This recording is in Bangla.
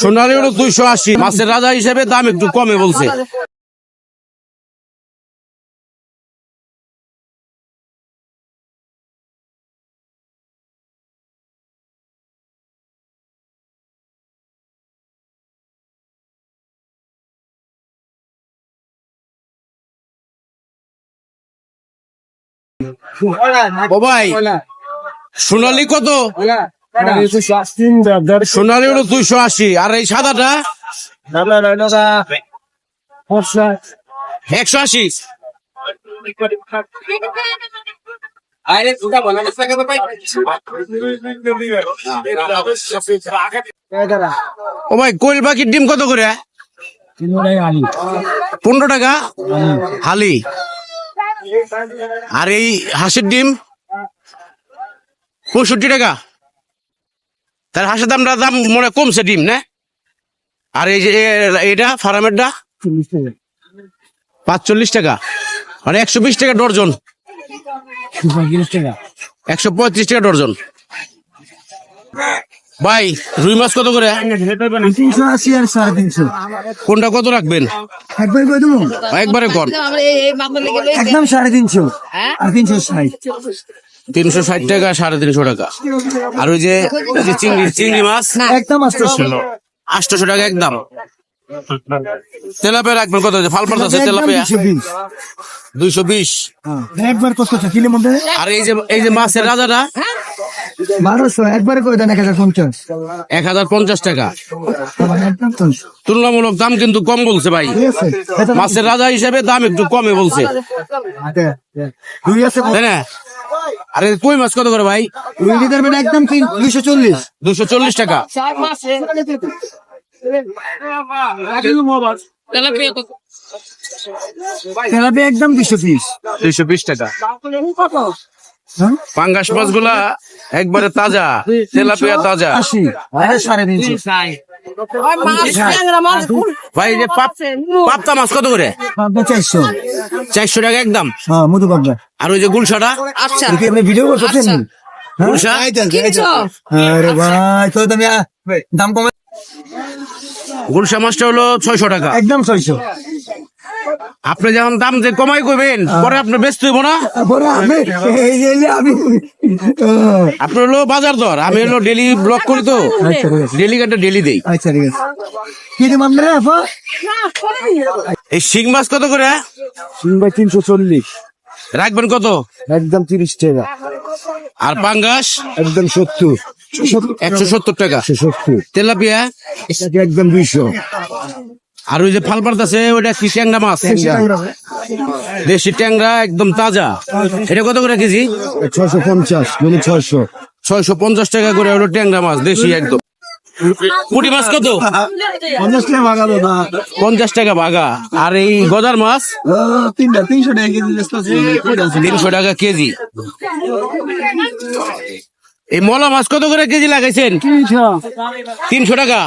সোনালি হলো দুইশো আশি। মাছের রাজা হিসেবে দাম একটু কমে বলছে। ও ভাই সোনালি কত? সোনালি হলো দুইশো আশি। আর এই সাদাটা? একশো আশি। ও ভাই কোয়েল পাখির ডিম কত করে? পনেরো টাকা? হালি। আর এই হাঁসের ডিম? পঁয়ষট্টি টাকা? তার হাঁসের দামটা দাম মনে কমছে ডিম না? আর এই যে এটা ফার্মেরটা? পাঁচচল্লিশ টাকা। মানে একশো বিশ টাকা ডর্জন। একশো পঁয়ত্রিশ টাকা ডর্জন। ভাই রুই মাছ কত করে? কোনটা কত রাখবেন? একবার একবারে কর একদম সাড়ে তিনশো। আর তিনশো ষাট। তিনশো ষাট টাকা সাড়ে তিনশো টাকা। আর ওই যে চিংড়ি চিংড়ি মাছ? একদম আটশোশো। আটশোশো টাকা একদম। তেলাপিয়া রাখবেন কত ফাল আছে তেলাপিয়া? দুইশো বিশ। একবার কত কিলোর মধ্যে? আর এই যে এই যে মাছের রাজাটা? বারোশো একবারে করে দেন? এক হাজার পঞ্চাশ। এক হাজার পঞ্চাশ টাকা। তুলনামূলক দাম কিন্তু কম বলছে ভাই। মাছের রাজা হিসেবে দাম একটু কমে বলছে। তাই না? আরে কই মাছ কত করে ভাই? রুই লিটার বেটা একদম দুইশো চল্লিশ। দুশো চল্লিশ টাকা। একদম দুইশো পিস দুইশো বিশ টাকা। হ্যাঁ? পাঙ্গাস মাছগুলা একবারে তাজা তেলাপিয়া তাজা। সাড়ে তিনশো। ভাই মাছ কত করে? চারশো। চারশো টাকা একদম। হ্যাঁ মধু পাবদা। আর ওই যে গুলশাটা? কি আপনি ভিডিও করতেছেন গুলশা? আরে ভাই তো তুমি দাম কমে গুলশা মাছটা হলো ছয়শো টাকা। একদম ছয়শো। আপনি যখন দাম যে কমাই করবেন পরে আপনি ব্যস্ত হইব না? আপনি হলো বাজার দর আমি হলো ডেলি ব্লক করি তো। আচ্ছা ডেলি কাটা ডেলি দেই। আচ্ছা ঠিক আছে। কি দিম আপনারা এই শিং মাছ কত করে? ভাই তিনশো চল্লিশ। রাখবেন কত? একদম তিরিশ টাকা। আর পাঙ্গাস? একদম সত্তর। একশো সত্তর টাকা। সত্তর। তেলাপিয়া? একদম দুইশো। আর ওই যে ফাল আছে ওইটা কি ট্যাংরা মাছ? দেশি ট্যাংরা। একদম তাজা। এটা কত করে কেজি? ছশো পঞ্চাশ মানে ছয়শো। ছয়শো পঞ্চাশ টাকা করে হলো ট্যাংরা মাছ দেশি একদম। পুঁটি মাছ কত? পঞ্চাশ টাকা ভাগাবো দাদা পঞ্চাশ টাকা বাগা আর এই গদার মাছ? তিনটা তিনশো টাকা কেজি তিনশো টাকা কেজি। এই মলা মাছ কত করে কেজি লাগাইছেন? তিনশো। টাকা?